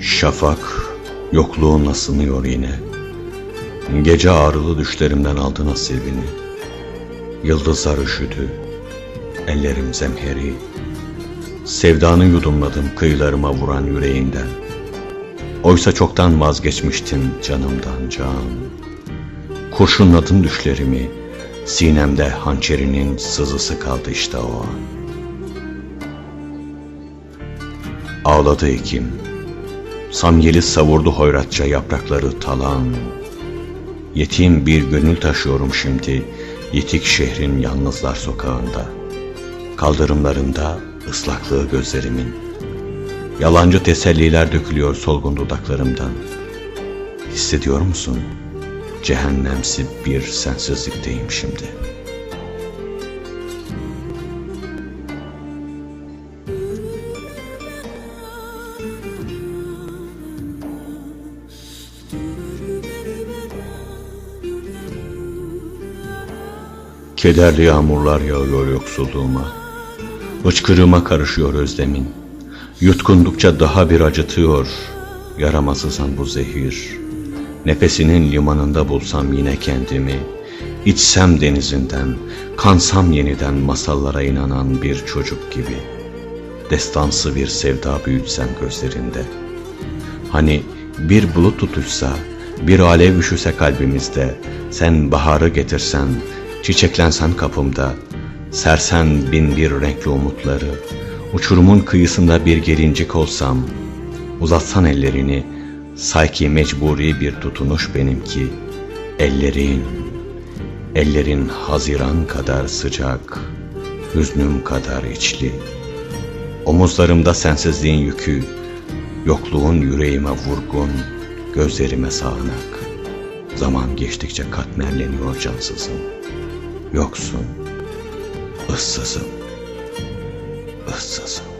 Şafak yokluğunla sınıyor yine. Gece ağrılı düşlerimden aldı nasibini. Yıldızlar üşüdü, ellerim zemheri. Sevdanı yudumladım kıyılarıma vuran yüreğinden. Oysa çoktan vazgeçmiştin canımdan can. Kurşunladın düşlerimi, sinemde hançerinin sızısı kaldı işte o an. Ağladı ekim, Samyeli savurdu hoyratça yaprakları talan. Yetim bir gönül taşıyorum şimdi Yitik şehrin yalnızlar sokağında. Kaldırımlarında ıslaklığı gözlerimin. Yalancı teselliler dökülüyor solgun dudaklarımdan. Hissediyor musun? Cehennemsi bir sensizlikteyim şimdi. Kederli yağmurlar yağıyor yoksulluğuma. Hıçkırığıma karışıyor özlemin. Yutkundukça daha bir acıtıyor. Yarama sızan bu zehir. Nefesinin limanında bulsam yine kendimi. İçsem denizinden, kansam yeniden masallara inanan bir çocuk gibi. Destansı bir sevda büyütsem gözlerinde. Hani bir bulut tutuşsa, bir alev üşüse kalbimizde, sen baharı getirsen, çiçeklensen kapımda, sersen bin bir renkli umutları, uçurumun kıyısında bir gelincik olsam, uzatsan ellerini, say ki mecburi bir tutunuş benimki, ellerin, ellerin haziran kadar sıcak, hüznüm kadar içli, omuzlarımda sensizliğin yükü, yokluğun yüreğime vurgun, gözlerime sağanak, zaman geçtikçe katmerleniyor cansızım. Yoksun, ıssızım, ıssızım.